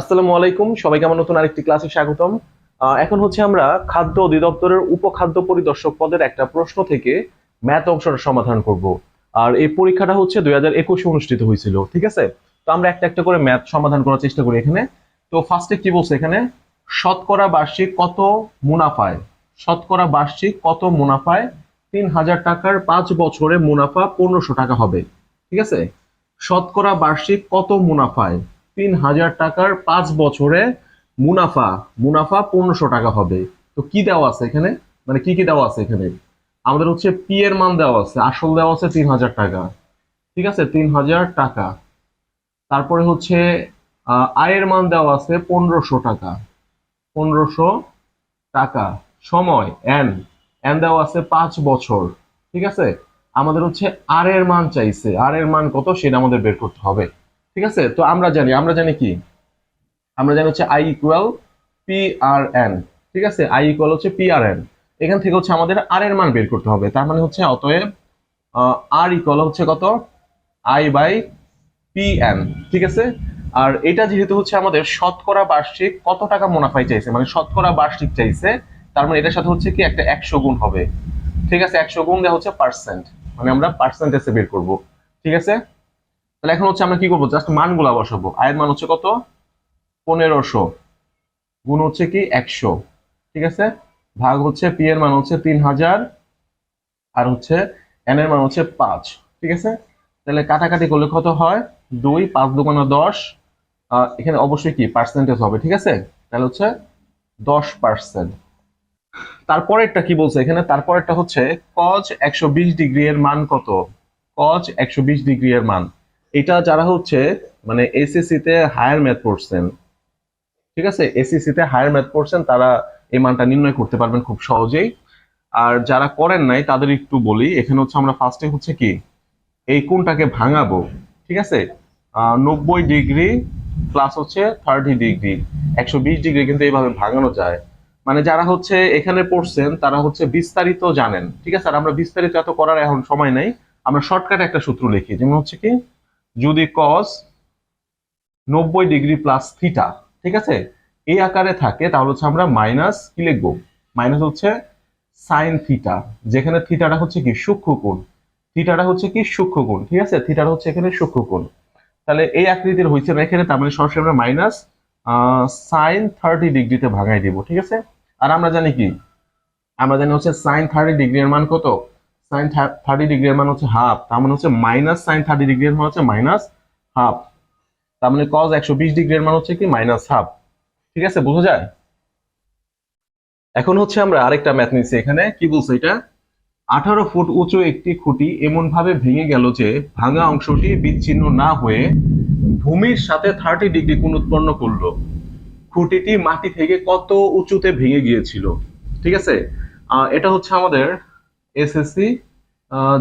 আসসালামু আলাইকুম, সবাইকে আমার নতুন আরেকটি ক্লাসে স্বাগতম। এখন হচ্ছে আমরা খাদ্য অধিদপ্তরের উপখাদ্য পরিদর্শক পদের একটা প্রশ্ন থেকে ম্যাথ অংশটা সমাধান করব। আর এই পরীক্ষাটা হচ্ছে দুই হাজার একুশে অনুষ্ঠিত হয়েছিল, ঠিক আছে? তো আমরা একটা একটা করে ম্যাথ সমাধান করার চেষ্টা করি এখানে। তো ফার্স্টে কি বলছে এখানে? শতকরা বার্ষিক কত মুনাফায়? শতকরা বার্ষিক কত মুনাফায়? তিন হাজার টাকার পাঁচ বছরে মুনাফা পনেরোশো টাকা হবে, ঠিক আছে? শতকরা বার্ষিক কত মুনাফায়? তিন হাজার টাকার পাঁচ বছরে মুনাফা মুনাফা পনেরোশো টাকা হবে। তো কি দেওয়া আছে এখানে? মানে কি কি দেওয়া আছে এখানে? আমাদের হচ্ছে পি এর মান দেওয়া আছে, আসল দেওয়া আছে তিন হাজার টাকা। ঠিক আছে? তিন হাজার টাকা। তারপরে হচ্ছে আয়ের মান দেওয়া আছে পনেরোশো টাকা। পনেরোশো টাকা। সময় এন এন দেওয়া আছে পাঁচ বছর। ঠিক আছে? আমাদের হচ্ছে আর এর মান চাইছে। আর এর মান কত? সেটা আমাদের বের করতে হবে। ঠিক আছে? তো আমরা জানি আমরা জানি কি? আমরা জানি হচ্ছে I equal P R N ঠিক আছে? আই ইকুয়াল হচ্ছে পি আর এন এখান থেকে হচ্ছে আমাদের আর এর মান বের করতে হবে। তার মানে হচ্ছে অতএব আর ইকুয়াল হচ্ছে কত? আই বাই পি এন ঠিক আছে? আর এটা যেহেতু হচ্ছে আমাদের শতকরা বার্ষিক কত টাকা মুনাফাই চাইছে? মানে শতকরা বার্ষিক চাইছে, তার মানে এটার সাথে হচ্ছে কি একটা একশো গুণ হবে। ঠিক আছে? একশো গুণ দেওয়া হচ্ছে পার্সেন্ট মানে আমরা পার্সেন্টেজে বের করব। ঠিক আছে? তাহলে এখন হচ্ছে আমরা কি করব? জাস্ট মানগুলা বসাবো। আয়ের মান হচ্ছে কত? পনেরোশো। গুণ হচ্ছে কি? একশো। ঠিক আছে? ভাগ হচ্ছে পি এর মান হচ্ছে তিন হাজার আর হচ্ছে এন এর মান হচ্ছে পাঁচ। ঠিক আছে? তাহলে কাটাকাটি করলে কত হয়? দুই, পাঁচ দুগুণ দশ। এখানে অবশ্যই কি? পার্সেন্টেজ হবে। ঠিক আছে? তাহলে হচ্ছে দশ পার্সেন্ট তারপরেরটা কি বলছে এখানে? তারপরেরটা হচ্ছে কজ একশো বিশ ডিগ্রি এর মান কত? কজ একশো বিশ ডিগ্রি এর মান। এটা যারা হচ্ছে মানে এসএসসি তে হায়ার ম্যাথ পড়ছেন, ঠিক আছে? এসএসসি তে হায়ার ম্যাথ পড়ছেন, তারা এই মানটা নির্ণয় করতে পারবেন খুব সহজেই। আর যারা করেন নাই, তাদের একটু বলি, এখানে হচ্ছে আমরা ফার্স্টে হচ্ছে কি, এই কোণটাকে ভাঙাবো, ঠিক আছে? নব্বই ডিগ্রি প্লাস হচ্ছে থার্টি ডিগ্রি, একশো বিশ ডিগ্রি কিন্তু এইভাবে ভাঙানো যায়। মানে যারা হচ্ছে এখানে পড়ছেন, তারা হচ্ছে বিস্তারিত জানেন, ঠিক আছে? আর আমরা বিস্তারিত এত করার এখন সময় নাই, আমরা শর্টকাটে একটা সূত্র লিখি, যেমন হচ্ছে কি যদি কস নব্বই ডিগ্রি প্লাস থিটা ঠিক আছে? এই আকারে থাকে, তাহলে হচ্ছে আমরা মাইনাস কি লিখব? মাইনাস হচ্ছে সাইন থিটা যেখানে থিটাটা হচ্ছে কি? সূক্ষ্ম কোণ। থিটাটা হচ্ছে কি? সূক্ষ্ম কোণ, ঠিক আছে? থিটাটা হচ্ছে এখানে সূক্ষ্ম কোণ। তাহলে এই আকৃতির হয়েছে না এখানে, তার মানে সরাসরি আমরা মাইনাস সাইন থার্টি ডিগ্রিতে ভাঙাই দিব, ঠিক আছে? আর আমরা জানি কি? আমরা জানি হচ্ছে সাইন থার্টি ডিগ্রি এর মান কত? সাইন থার্টি ডিগ্রি মান হচ্ছে হাফ তার মানে হচ্ছে মাইনাস সাইন থার্টি ডিগ্রি মান হচ্ছে মাইনাস হাফ তার মানে কজ একশো বিশ ডিগ্রি এর মান হচ্ছে কি? মাইনাস হাফ ঠিক আছে? বোঝা যায়? এখন হচ্ছে আমরা আরেকটা ম্যাথ নিচ্ছি এখানে, কি বলছে এটা? আঠারো ফুট উঁচু একটি খুঁটি এমন ভাবে ভেঙে গেল যে ভাঙা অংশটি বিচ্ছিন্ন না হয়ে ভূমির সাথে থার্টি ডিগ্রি কোণ উৎপন্ন করল। খুঁটিটি মাটি থেকে কত উঁচুতে ভেঙে গিয়েছিল? ঠিক আছে? এটা হচ্ছে আমাদের এসএসসি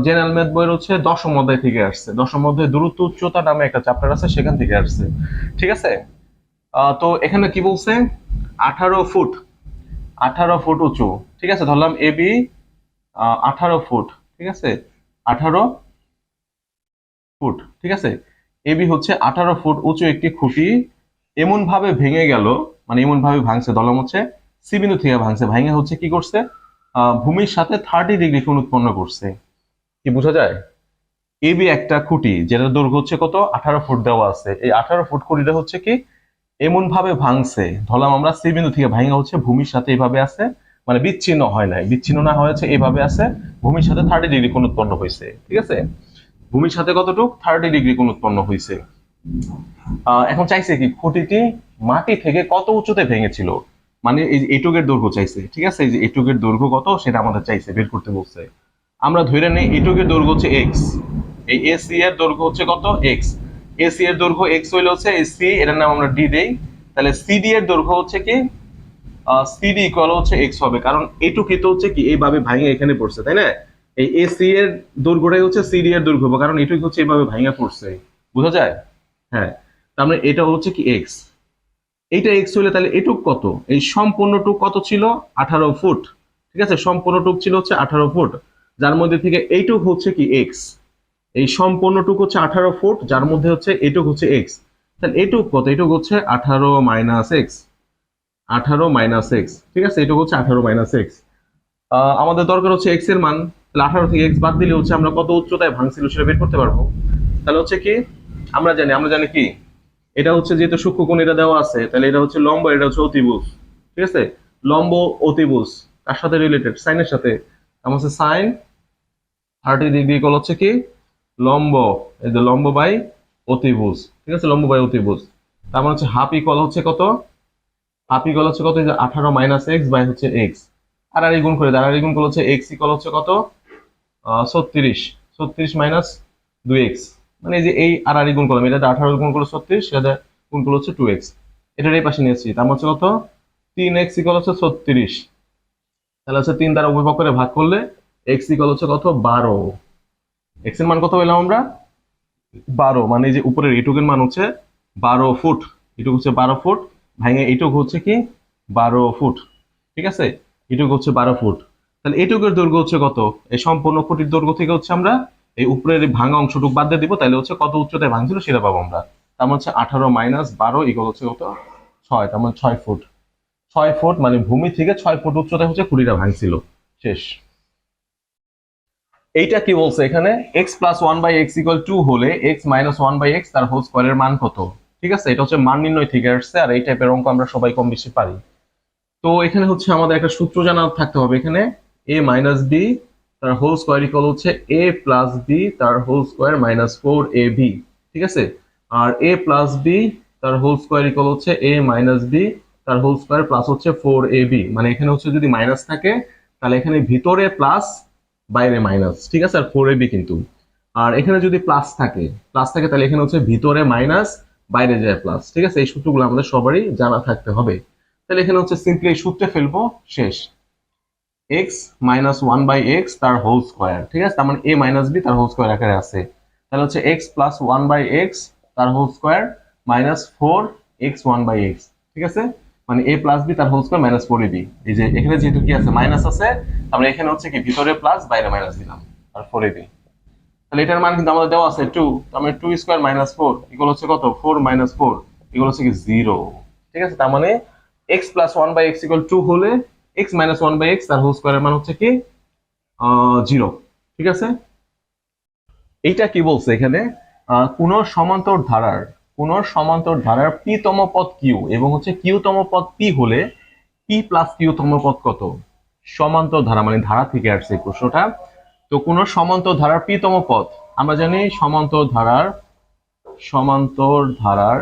জেনারেল ম্যাথ বইয়ের হচ্ছে দশম অধ্যায় থেকে আসছে। দশম অধ্যায় দূরত্ব উচ্চতা নামে একটা চ্যাপ্টার আছে, সেখান থেকে আসছে। ঠিক আছে? তো এখানে কি বলছে? আঠারো ফুট। আঠারো ফুট উঁচু। ঠিক আছে? ধরলাম এ বি আঠারো ফুট। ঠিক আছে? আঠারো ফুট। ঠিক আছে? এবি হচ্ছে আঠারো ফুট উঁচু একটি খুঁটি। এমন ভাবে ভেঙে গেল মানে এমন ভাবে ভাঙছে, ধরলাম হচ্ছে সি বিন্দু থেকে ভাঙছে। ভাঙে হচ্ছে কি করছে? ভূমির সাথে থার্টি ডিগ্রি কোণ উৎপন্ন করছে। কি বোঝা যায়? এবি একটা খুঁটি, যেটার দৈর্ঘ্য হচ্ছে কত? আঠারো ফুট দেওয়া আছে। এই আঠারো ফুট খুঁটিটা হচ্ছে কি? এমন ভাবে ভাঙছে। ধরলাম আমরা সি বিন্দু থেকে ভাঙা হচ্ছে, ভূমির সাথে এইভাবে আছে। মানে বিচ্ছিন্ন হয় নাই। বিচ্ছিন্ন না হয়েছে এইভাবে আছে। ভূমির সাথে থার্টি ডিগ্রি কোণ উৎপন্ন হয়েছে। ঠিক আছে? ভূমির সাথে কতটুক? থার্টি ডিগ্রি কোণ উৎপন্ন হয়েছে। এখন চাইছে কি খুঁটিটি মাটি থেকে কত উঁচুতে ভেঙেছিল? মানে এই যে এটুকের দৈর্ঘ্য চাইছে, ঠিক আছে? এই যে এটুকের দৈর্ঘ্য কত? সেটা আমাদের চাইছে, বের করতে বলছে। আমরা ধরে নেই এটুকের দৈর্ঘ্য হচ্ছে এক্স এই এসি এর দৈর্ঘ্য হচ্ছে কত? এক্স এসি এর দৈর্ঘ্য এক্স হইলে হচ্ছে সি এটার নাম আমরা ডি দেই। তাহলে সিডি এর দৈর্ঘ্য হচ্ছে কি? সিডি ইকুয়াল হচ্ছে এক্স হবে। কারণ এটুকি তো হচ্ছে কি? এইভাবে ভাঙে এখানে পড়ছে, তাই না? এই এসি এর দৈর্ঘ্যটাই হচ্ছে সিডি এর দৈর্ঘ্য কারণ এটুকি হচ্ছে এইভাবে ভাঙে পড়ছে। বোঝা যায়? হ্যাঁ। তার মানে এটা হচ্ছে কি এক্স এইটা এক্স হইলে তাহলে এটুক কত? এই সম্পূর্ণ টুক কত ছিল? আঠারো ফুট। ঠিক আছে? সম্পূর্ণ টুক ছিল হচ্ছে আঠারো ফুট। যার মধ্যে থেকে এইটুক হচ্ছে কি এক্স এই সম্পূর্ণ টুক হচ্ছে আঠারো ফুট, যার মধ্যে হচ্ছে এটুক হচ্ছে এক্স তাহলে এটুক কত? এইটুক হচ্ছে আঠারো মাইনাস এক্স আঠারো মাইনাস এক্স ঠিক আছে? এইটুক হচ্ছে আঠারো মাইনাস এক্স আমাদের দরকার হচ্ছে এক্সের মান। তাহলে আঠারো থেকে এক্স বাদ দিলে হচ্ছে আমরা কত উচ্চতায় ভাঙছিল সেটা বের করতে পারব। তাহলে হচ্ছে কি? আমরা জানি আমরা জানি কি? এটা হচ্ছে যেহেতু সূক্ষ্মকোণ এটা দেওয়া আছে, তাহলে এটা হচ্ছে লম্ব, এটা হচ্ছে অতিভুজ। ঠিক আছে? লম্ব, অতিভুজ, তার সাথে রিলেটেড সাইনের সাথে। আমার হচ্ছে সাইন থার্টি ডিগ্রি কল হচ্ছে কি? লম্ব, এই যে লম্ব বাই অতিভুজ। ঠিক আছে? লম্ব বাই অতিভুজ। তার মানে হচ্ছে হাফ ইকুয়াল হচ্ছে কত? হাফ ইকুয়াল হচ্ছে কত? আঠারো মাইনাস এক্স বাই হচ্ছে এক্স আর আর গুণ করে, আর গুণ করলে হচ্ছে এক্স ইকুয়াল হচ্ছে কত? ছত্রিশ। ছত্রিশ মাইনাস দুই এক্স মানে যে এই আর আর গুণ করলাম এটা আঠারো গুণ করল ছত্রিশ, সেটা গুণ করল হচ্ছে টু এক্স এটার এই পাশে নিয়েছি, তার মানে হচ্ছে কত? তিন এক্স ইকুয়াল হচ্ছে ছত্রিশ। তাহলে হচ্ছে তিন দ্বারা উভয় পক্ষে ভাগ করলে এক্স ইকুয়াল হচ্ছে কত? বারো। এক্সের মান কত পেলাম আমরা? বারো মানে যে উপরের এটুকের মান হচ্ছে বারো ফুট। এটুক হচ্ছে বারো ফুট, ভাঙে এইটুক হচ্ছে কি? বারো ফুট। ঠিক আছে? এটুক হচ্ছে বারো ফুট। তাহলে এটুকের দৈর্ঘ্য হচ্ছে কত? এই সম্পূর্ণ ফুটির দৈর্ঘ্য থেকে হচ্ছে আমরা এই উপরের ভাঙা অংশটুক বাদ দিয়ে দিব, তাহলে হচ্ছে কত উচ্চতায় ভাঙছিল সেটা পাবো আমরা। তার মানে হচ্ছে আঠারো মাইনাস বারো ইকুয়াল হচ্ছে কত? ছয়, তার মানে ছয় ফুট। ছয় ফুট মানে ভূমি থেকে ছয় ফুট উচ্চতায় হচ্ছে খুঁড়িটা ভাঙছিল। শেষ। এইটা কি বলছে এখানে? X plus one by X equal to হলে X minus one by X তার হোল স্কোয়ারের মান কত? ঠিক আছে, এটা হচ্ছে মান নির্ণয় থেকে আসছে, আর এই টাইপের অঙ্ক আমরা সবাই কম বেশি পারি। তো এখানে হচ্ছে আমাদের একটা সূত্র জানা থাকতে হবে এখানে। এ মাইনাস বি তার হোল স্কোয়ার ইকুয়াল হচ্ছে এ প্লাস বি তার whole square minus four A B ঠিক আছে? আর এ প্লাস বি তার হোল স্কোয়ার ইকুয়াল হচ্ছে এ মাইনাস বি তার হোল স্কোয়ার প্লাস হচ্ছে ফোর এ বি মানে এখানে হচ্ছে যদি মাইনাস থাকে, তাহলে এখানে ভিতরে প্লাস বাইরে মাইনাস ঠিক আছে? আর ফোর এ বি কিন্তু। আর এখানে যদি প্লাস থাকে প্লাস থাকে তাহলে এখানে হচ্ছে ভিতরে মাইনাস বাইরে যায় প্লাস ঠিক আছে? এই সূত্রগুলো আমাদের সবারই জানা থাকতে হবে। তাহলে এখানে হচ্ছে সিম্পলি এই সূত্রে ফেলব, শেষ। X minus one by X তার হোল স্কোয়ার ঠিক আছে? তার মানে এ মাইনাস বি তার হোল স্কোয়ার আকারে আছে। তাহলে হচ্ছে X plus one by X তার whole square minus four X one by X ঠিক আছে? মানে এ প্লাস বি তার whole square minus four B এই যে এখানে যেহেতু কি আছে? মাইনাস আছে আমরা এখানে হচ্ছে কি? ভিতরে প্লাস বাইরে মাইনাস দিলাম, আর ফোর বি তাহলে এটার মান কিন্তু আমাদের দেওয়া আছে টু তার মানে টু স্কোয়ার মাইনাস ফোর এগুলো হচ্ছে কত? ফোর মাইনাস ফোর এগুলো হচ্ছে কি? জিরো ঠিক আছে? তার মানে X plus one by X equal to হলে X minus one by X তার হোল স্কোয়ারের মান হচ্ছে কি? জিরো ঠিক আছে? এইটা কি বলছে এখানে? কোন সমান্তর ধারার, কোন সমান্তর ধারার পি তম পদ কিউ এবং হচ্ছে কিউ তম পদ পি হলে পি প্লাস কিউ তম পদ কত? সমান্তর ধারা মানে ধারা থেকে আসছে প্রশ্নটা। তো কোন সমান্তর ধারার পি তম পদ, আমরা জানি সমান্তর ধারার সমান্তর ধারার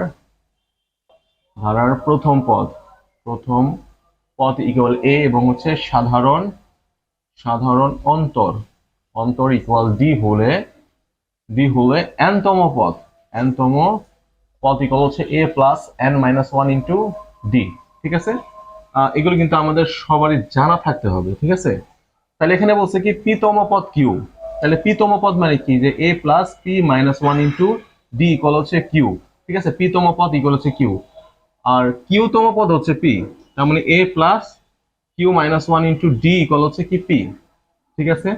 ধারার প্রথম পদ, প্রথম পদ ইকুয়াল এ এবং হচ্ছে সাধারণ সাধারণ অন্তর। অন্তর ইকুয়াল ডি হলে ডি হলে n তম পদ n তম পদ ইকুয়াল হচ্ছে A plus N minus one into D ঠিক আছে? এগুলো কিন্তু আমাদের সবারই জানা থাকতে হবে, ঠিক আছে? তাহলে এখানে বলছে কি পি তম পদ কিউ তাহলে পি তম পদ মানে কি? যে A plus P minus one into D equal হচ্ছে কিউ ঠিক আছে? পি তম পদ ইকুয়াল হচ্ছে কিউ আর কিউতম পদ হচ্ছে পি তার মানে A plus Q minus one into D equal হচ্ছে কি পি ঠিক আছে?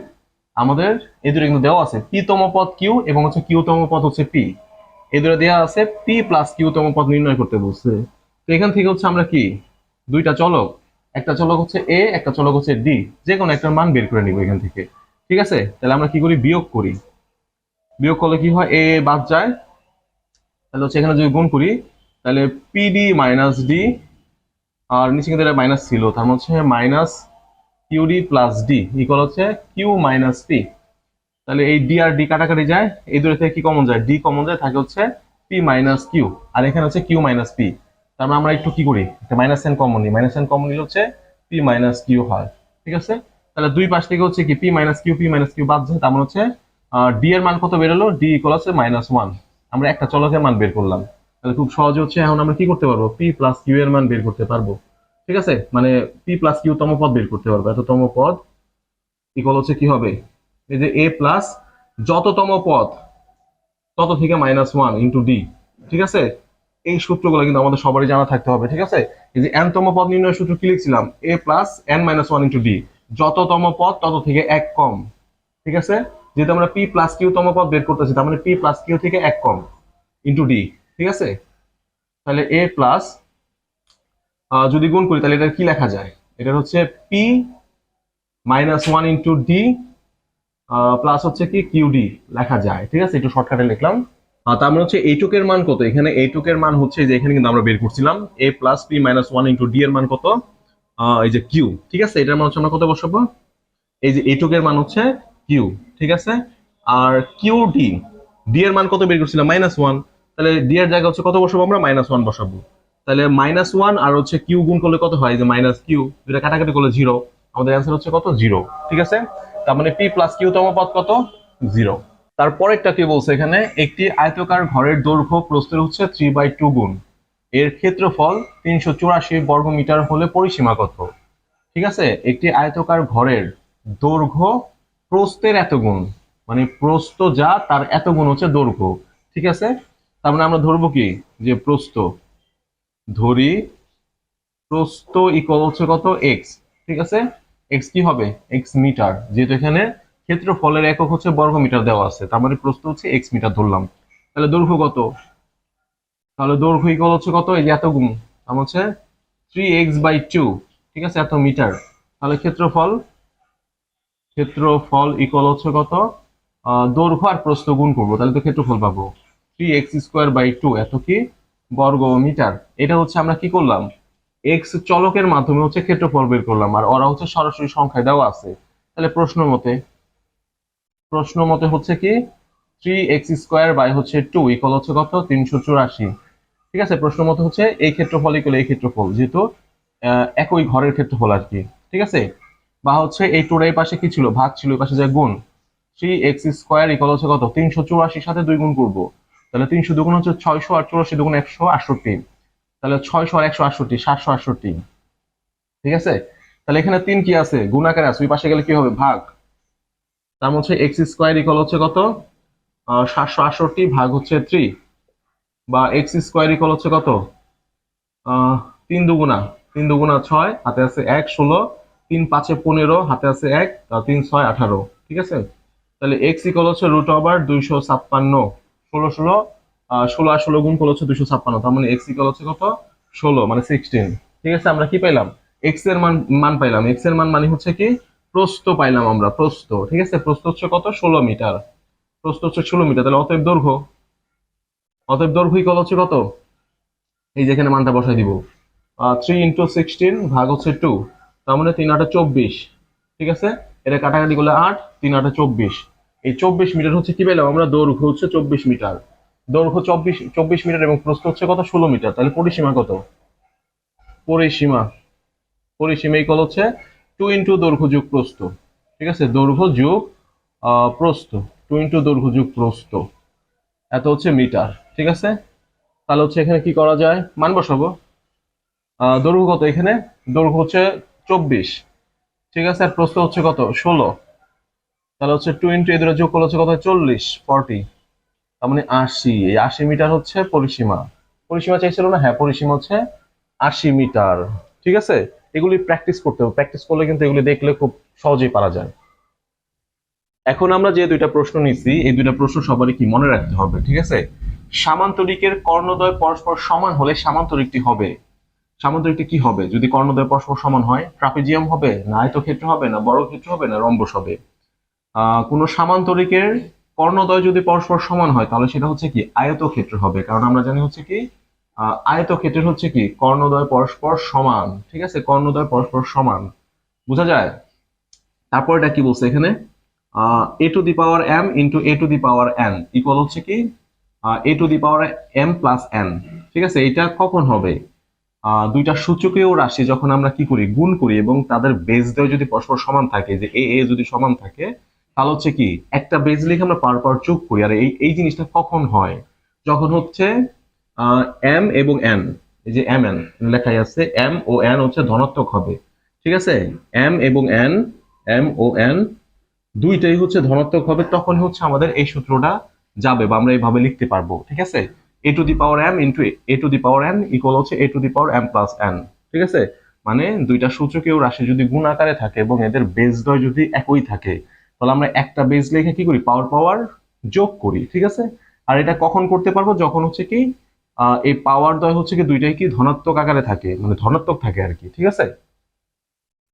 আমাদের এই দুটো কিন্তু দেওয়া আছে। পি তম পদ কিউ এবং হচ্ছে কিউ তম পদ হচ্ছে পি এই দুটো দেওয়া আছে পি প্লাস কিউ তম পদ নির্ণয় করতে বলছে। তো এখান থেকে হচ্ছে আমরা কি? দুইটা চলক। একটা চলক হচ্ছে এ একটা চলক হচ্ছে ডি যে কোনো একটা মান বের করে নিব এখান থেকে। ঠিক আছে? তাহলে আমরা কি করি? বিয়োগ করি। বিয়োগ করলে কি হয়? এ বাদ যায়। তাহলে হচ্ছে এখানে যদি গুণ করি, তাহলে পিডি মাইনাস ডি আর নিচে কিন্তু এটা মাইনাস ছিল। তার মানে হচ্ছে minus Q D plus D equal হচ্ছে কিউ মাইনাস পি তাহলে এই ডি আর ডি কাটাকাটি যায়, এই দুটো থেকে কি কমন যায়? ডি কমন যায়, থাকে হচ্ছে পি মাইনাস কিউ আর এখানে হচ্ছে কিউ মাইনাস পি তার মানে আমরা একটু কি করি? একটা মাইনাস এন কমন নিই। মাইনাস এন কমন নিলে হচ্ছে পি মাইনাস কিউ হয়। ঠিক আছে? তাহলে দুই পাশ থেকে হচ্ছে কি P minus Q P minus Q বাদ যায়, তার মানে হচ্ছে ডি এর মান কত বেরোলো ডি ইকুয়াল হচ্ছে মাইনাস ওয়ান আমরা একটা চলকের মান বের করলাম। তাহলে খুব সহজে হচ্ছে এখন আমরা কি করতে পারব? পি প্লাস কিউ এর মান বের করতে পারব। ঠিক আছে? মানে পি প্লাস কিউ তম পদ বের করতে পারব। এততম পদ ইকুয়াল হচ্ছে কি হবে? এই যে এ প্লাস যততম পদ, তত থেকে মাইনাস ওয়ান ইন্টু ডি ঠিক আছে? এই সূত্রগুলো কিন্তু আমাদের সবারই জানা থাকতে হবে। ঠিক আছে? এই যে n তম পদ নির্ণয়ের সূত্র কি লিখছিলাম? A plus N minus one into D যততম পদ, তত থেকে এক কম। ঠিক আছে? যেহেতু আমরা পি প্লাস কিউ তম পদ বের করতেছি, তার মানে পি প্লাস কিউ থেকে এক কম ইন্টু ডি ঠিক আছে? তাহলে এ প্লাস যদি গুণ করি, তাহলে এটা কি লেখা যায়? এটা হচ্ছে P minus one into D plus হচ্ছে কি? কিউডি লেখা যায়, ঠিক আছে? একটু শর্টকাটে লিখলাম। তার মানে হচ্ছে এইটুকের মান কত? এখানে এইটুকের মান হচ্ছে যে এখানে কিন্তু আমরা বের করছিলাম। A plus P minus one into D এর মান কত? এই যে কিউ ঠিক আছে? এটার মান হচ্ছে আমরা কত বসাবো? এই যে এইটুকের মান হচ্ছে কিউ ঠিক আছে? আর কিউ ডি ডি এর মান কত বের করছিলাম? মাইনাস ওয়ান তাহলে ডি এর জায়গা হচ্ছে কত বসাবো আমরা? মাইনাস ওয়ান বসাবো। তাহলে মাইনাস ওয়ান আর হচ্ছে কিউ গুণ করলে কত হয়? যে মাইনাস কিউ যেটা কাটাকাটি করলে জিরো আমাদের অ্যান্সার হচ্ছে কত? জিরো ঠিক আছে? তার মানে পি প্লাস কিউ তম পদ কত? জিরো তারপরেরটা কি বলছে এখানে? একটি আয়তকার ঘরের দৈর্ঘ্য প্রস্থের হচ্ছে থ্রি বাই টু গুণ। এর ক্ষেত্রফল তিনশো চুরাশি বর্গ মিটার হলে পরিসীমা কত? ঠিক আছে? একটি আয়তকার ঘরের দৈর্ঘ্য প্রস্থের এত গুণ। মানে প্রস্থ যা, তার এত গুণ হচ্ছে দৈর্ঘ্য। ঠিক আছে? তার মানে আমরা ধরবো কি? যে প্রস্থ। ধরি, প্রস্থ ইকুয়াল হচ্ছে কত? এক্স ঠিক আছে? এক্স কি হবে? X metre. যেহেতু এখানে ক্ষেত্রফলের একক হচ্ছে বর্গ মিটার দেওয়া আছে, তার মানে প্রস্থ হচ্ছে এক্স মিটার ধরলাম। তাহলে দৈর্ঘ্য কত? তাহলে দৈর্ঘ্য ইকুয়াল হচ্ছে কত? এই যে এত গুণ আমার হচ্ছে থ্রি এক্স বাই টু ঠিক আছে? এত মিটার। তাহলে ক্ষেত্রফল ক্ষেত্রফল ইকুয়াল হচ্ছে কত? দৈর্ঘ্য আর প্রস্থ গুণ করব, তাহলে তো ক্ষেত্রফল পাবো। Three X square by two এত কি বর্গ মিটার এটা হচ্ছে আমরা কি করলাম? এক্স চলকের মাধ্যমে হচ্ছে ক্ষেত্রফল বের করলাম, আর ওরা হচ্ছে সরাসরি সংখ্যায় দেওয়া আছে। তাহলে প্রশ্ন মতে প্রশ্ন মতে হচ্ছে কি থ্রি এক্স স্কোয়ার বাই হচ্ছে টু ইকুয়াল হচ্ছে কত? তিনশো চুরাশি। ঠিক আছে, প্রশ্ন মতে হচ্ছে এই ক্ষেত্রফল ইকুয়াল এই ক্ষেত্রফল, যেহেতু একই ঘরের ক্ষেত্রফল আর কি। ঠিক আছে? বা হচ্ছে এই টুরাই পাশে কি ছিল? ভাগ ছিল, এই পাশে যে গুণ। থ্রি এক্স স্কোয়ার ইকুয়াল হচ্ছে কত? তিনশো চুরাশির সাথে দুই গুণ করব। তাহলে তিনশো দুগুণ হচ্ছে ছয়শো আর চুরাশি দুগুণ একশো আটষট্টি। তাহলে ছয়শো আর একশো আটষট্টি, সাতশো আটষট্টি। ঠিক আছে? তাহলে এখানে তিন কি আছে? গুণাকারে আছে। ওই পাশে গেলে কি হবে? ভাগ। তার মধ্যে এক্স স্কোয়ার ইকুয়াল হচ্ছে কত? সাতশো আটষট্টি ভাগ হচ্ছে থ্রি। বা এক্স স্কোয়ার ইকুয়াল হচ্ছে কত? তিন দুগুণা। তিন দুগুণা ছয়, হাতে আছে এক, ষোলো। তিন পাঁচে পনেরো, হাতে আছে এক তিন, ছয়, আঠারো। ঠিক আছে? তাহলে এক্স ইকুয়াল হচ্ছে রুট ওভার দুইশো ছাপ্পান্ন। ষোলো ষোলো ষোলো আর ষোলো গুণ করলে হচ্ছে দুইশো ছাপ্পান্ন, তার মানে এক্স ইকুয়াল হচ্ছে কত? ষোলো মানে সিক্সটিন ঠিক আছে, আমরা কি পাইলাম? এক্সের মান মান পাইলাম। এক্সের মান মানে হচ্ছে কি? প্রস্থ পাইলাম আমরা, প্রস্থ। ঠিক আছে, প্রস্থ হচ্ছে কত? ষোলো মিটার। প্রস্থ হচ্ছে ষোলো মিটার, তাহলে অতএব দৈর্ঘ্য। অতএব দৈর্ঘ্য ইকুয়াল হচ্ছে কত? এই যেখানে মানটা বসাই দিব। থ্রি ইন্টু সিক্সটিন ভাগ হচ্ছে টু তার মানে তিন আটা চব্বিশ। ঠিক আছে, এটা কাটাকাটি করলে আট, তিন আটা চব্বিশ। এই চব্বিশ মিটার হচ্ছে কি পেলাম আমরা দৈর্ঘ্য হচ্ছে চব্বিশ মিটার। দৈর্ঘ্য চব্বিশ চব্বিশ মিটার এবং প্রস্থ হচ্ছে কত? ষোলো মিটার। তাহলে পরিসীমা কত? পরিসীমা। পরিসীমা ইকুয়াল হচ্ছে টু ইন্টু দৈর্ঘ্য যুগ প্রস্থ। ঠিক আছে? দৈর্ঘ্য যুগ প্রস্থ। টু ইন্টু দৈর্ঘ্য যুগ প্রস্থ। এত হচ্ছে মিটার। ঠিক আছে? তাহলে হচ্ছে এখানে কি করা যায়? মান বসাবো। দৈর্ঘ্য কত এখানে? দৈর্ঘ্য হচ্ছে চব্বিশ। ঠিক আছে? আর প্রস্থ হচ্ছে কত? ষোলো। তাহলে হচ্ছে টু ইন্টু এদের যোগ করলে হচ্ছে কত চল্লিশ ফর্টি তার মানে আশি। এই আশি মিটার হচ্ছে পরিসীমা। পরিসীমা চাইছিল না? হ্যাঁ পরিসীমা হচ্ছে আশি মিটার। ঠিক আছে? এগুলি প্র্যাকটিস করতে হবে। প্র্যাকটিস করলে কিন্তু এগুলি দেখলে খুব সহজেই পারা যায়। এখন আমরা যে দুইটা প্রশ্ন নিছি, এই দুইটা প্রশ্ন সবারই কি মনে রাখতে হবে? ঠিক আছে? সামান্তরিকের কর্ণদ্বয় পরস্পর সমান হলে সামান্তরিকটি হবে। সামান্তরিকটি কি হবে? যদি কর্ণদ্বয় পরস্পর সমান হয়, ট্রাপিজিয়াম হবে না আয়তক্ষেত্র হবে, না বর্গক্ষেত্র হবে, না রম্বস হবে। কোন সামান্তরিকের কর্ণদ্বয় যদি পরস্পর সমান হয়, তাহলে সেটা হচ্ছে কি আয়তক্ষেত্র হবে। কারণ আমরা জানি হচ্ছে কি আয়তক্ষেত্রের হচ্ছে কি কর্ণদ্বয় পরস্পর সমান। ঠিক আছে? কর্ণদ্বয় পরস্পর সমান। বোঝা যায়? তারপর এটা কি বলছে এখানে? A to the power m into a to the power n equal হচ্ছে কি a to the power m plus n ঠিক আছে? এটা কখন হবে? দুইটা সূচকীয় রাশি যখন আমরা কি করি, গুণ করি এবং তাদের বেজদ্বয় যদি পরস্পর সমান থাকে, যে এ এ যদি সমান থাকে তাহলে হচ্ছে কি, একটা বেজ লিখে আমরা পার পার যোগ করি, আর এই এই জিনিসটা কখন হয়? যখন হচ্ছে এম এবং এন এই যে এম এন লেখাই আছে এম ও এন হচ্ছে ধনাত্মক হবে, ঠিক আছে? এম এবং এন এম ও এন দুইটাই হচ্ছে ধনাত্মক হবে তখন হচ্ছে আমাদের এই সূত্রটা যাবে বা আমরা এইভাবে লিখতে পারব, ঠিক আছে? A to the power m into a to the power n equal হচ্ছে a to the power m plus n ঠিক আছে? মানে দুইটা সূচকীয় রাশি যদি গুণ আকারে থাকে এবং এদের বেজদ্বয় যদি একই থাকে তাহলে আমরা একটা বেজ লিখে কি করি? পাওয়ার পাওয়ার যোগ করি, ঠিক আছে? আর এটা কখন করতে পারব? যখন হচ্ছে কি এই পাওয়ার দয় হচ্ছে কি দুইটাই কি ধনাত্মক আকারে থাকে মানে ধনাত্মক থাকে আর কি, ঠিক আছে?